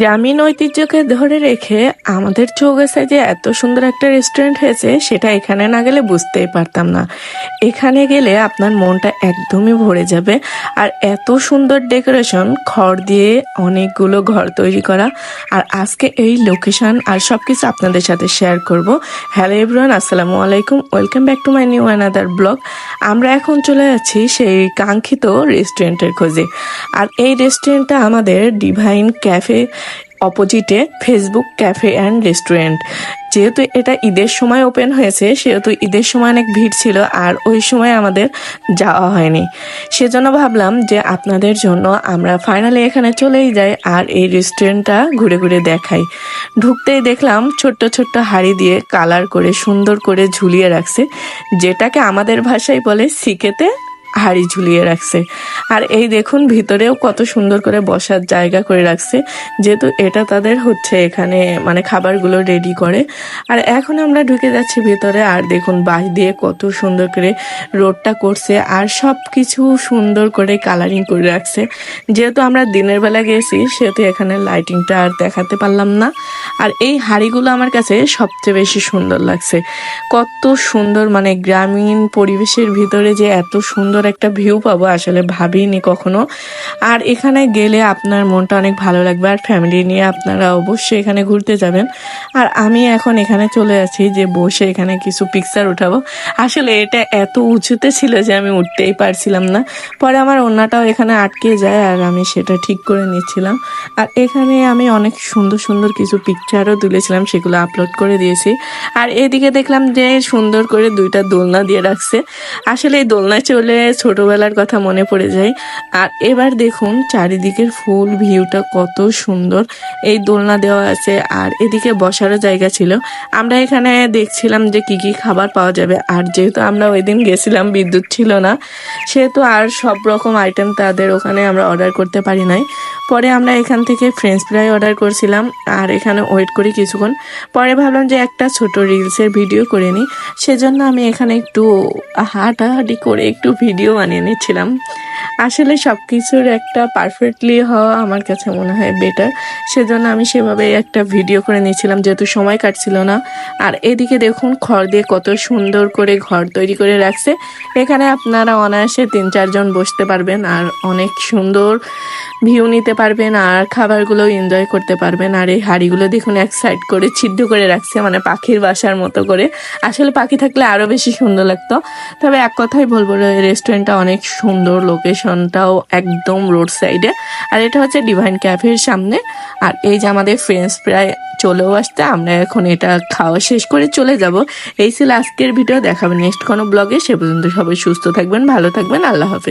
গ্রামীণ ঐতিহ্যকে ধরে রেখে আমাদের চোখ চৌগাছায় যে এত সুন্দর একটা রেস্টুরেন্ট হয়েছে, সেটা এখানে না গেলে বুঝতেই পারতাম না। এখানে গেলে আপনার মনটা একদমই ভরে যাবে। আর এত সুন্দর ডেকোরেশন খড় দিয়ে অনেকগুলো ঘর তৈরি করা। আর আজকে এই লোকেশন আর সব কিছু আপনাদের সাথে শেয়ার করব। হ্যালো এভরিওয়ান আসসালামু আলাইকুম। Welcome back to my new another blog আমরা এখন চলে যাচ্ছি সেই কাঙ্ক্ষিত রেস্টুরেন্টের খোঁজে। আর এই রেস্টুরেন্টটা আমাদের ডিভাইন ক্যাফে অপোজিটে ফেসবুক ক্যাফে অ্যান্ড রেস্টুরেন্ট যেহেতু এটা ঈদের সময় ওপেন হয়েছে, সেহেতু ঈদের সময় অনেক ভিড় ছিল, আর ওই সময় আমাদের যাওয়া হয়নি। সেজন্য ভাবলাম যে আপনাদের জন্য আমরা ফাইনালি এখানে চলেই যাই আর এই রেস্টুরেন্টটা ঘুরে ঘুরে দেখাই। ঢুকতেই দেখলাম ছোট্ট ছোট্ট হাড়ি দিয়ে কালার করে সুন্দর করে ঝুলিয়ে রাখছে, যেটাকে আমাদের ভাষায় বলে সিকেতে হাড়ি ঝুলিয়ে রাখছে। আর এই দেখুন, ভিতরেও কত সুন্দর করে বসার জায়গা করে রাখছে। যেহেতু এটা তাদের হচ্ছে এখানে মানে খাবারগুলো রেডি করে। আর এখন আমরা ঢুকে যাচ্ছি ভিতরে, আর দেখুন বাঁশ দিয়ে কত সুন্দর করে রোডটা করছে, আর সব কিছু সুন্দর করে কালারিং করে রাখছে। যেহেতু আমরা দিনের বেলা গেছি, সেহেতু এখানে লাইটিংটা আর দেখাতে পারলাম না। আর এই হাড়িগুলো আমার কাছে সবচেয়ে বেশি সুন্দর লাগছে। কত সুন্দর মানে গ্রামীণ পরিবেশের ভিতরে যে এত সুন্দর একটা ভিউ পাবো, আসলে ভাবিনি কখনো। আর এখানে গেলে আপনার মনটা অনেক ভালো লাগবে, আর ফ্যামিলি নিয়ে আপনারা অবশ্যই এখানে ঘুরতে যাবেন। আর আমি এখন এখানে চলে আছি যে বসে এখানে কিছু পিকচার উঠাবো। আসলে এটা এত উঁচুতে ছিল যে আমি উঠতেই পারছিলাম না। পরে আমার অন্যটাও এখানে আটকে যায়, আর আমি সেটা ঠিক করে নিচ্ছিলাম। আর এখানে আমি অনেক সুন্দর সুন্দর কিছু পিকচারও তুলেছিলাম, সেগুলো আপলোড করে দিয়েছি। আর এদিকে দেখলাম যে সুন্দর করে দুইটা দোলনা দিয়ে রাখছে। আসলে এই দোলনায় চলে ছোটবেলার কথা মনে পড়ে যায়। আর এবার দেখুন চারিদিকের ফুল, ভিউটা কত সুন্দর। এই দোলনা দেওয়া আছে আর এদিকে বসারও জায়গা ছিল। আমরা এখানে দেখছিলাম যে কি কি খাবার পাওয়া যাবে। আর যেহেতু আমরা ওই দিন গেছিলাম, বিদ্যুৎ ছিল না, সেহেতু আর সব রকম আইটেম তাদের ওখানে আমরা অর্ডার করতে পারি নাই। পরে আমরা এখান থেকে ফ্রেঞ্চ ফ্রাই অর্ডার করছিলাম, আর এখানে ওয়েট করি কিছুক্ষণ। পরে ভাবলাম যে একটা ছোট রিলসের ভিডিও করে নিই। সেজন্য আমি এখানে একটু হাঁটাহাঁটি করে একটু ভিডিও বানিয়ে নিচ্ছিলাম। আসলে সব কিছুর একটা পারফেক্টলি হওয়া আমার কাছে মনে হয় বেটার সেজন্য আমি সেভাবে একটা ভিডিও করে নিয়েছিলাম, যেহেতু সময় কাটছিল না। আর এদিকে দেখুন, খড় দিয়ে কত সুন্দর করে ঘর তৈরি করে রাখছে। এখানে আপনারা অনায়াসে তিন চারজন বসতে পারবেন আর অনেক সুন্দর ভিউ নিতে পারবেন আর খাবারগুলো এনজয় করতে পারবেন। আর এই হাঁড়িগুলো দেখুন, এক সাইড করে ছিদ্র করে রাখছে মানে পাখির বাসার মতো করে। আসলে পাখি থাকলে আরও বেশি সুন্দর লাগতো। তবে এক কথাই বলব রেস্টুরেন্টটা অনেক সুন্দর লোকেশনটাও একদম রোড সাইডে আর এটা হচ্ছে ডিভাইন ক্যাফের সামনে। আর এই যে আমাদের ফ্রেন্ডস প্রায় চলেও আসতে আমরা এখন এটা খাওয়া শেষ করে চলে যাব। এই ছিল আজকের ভিডিও দেখাবেন নেক্সট কোনো ব্লগে সে পর্যন্ত সবাই সুস্থ থাকবেন, ভালো থাকবেন, আল্লাহ হাফেজ।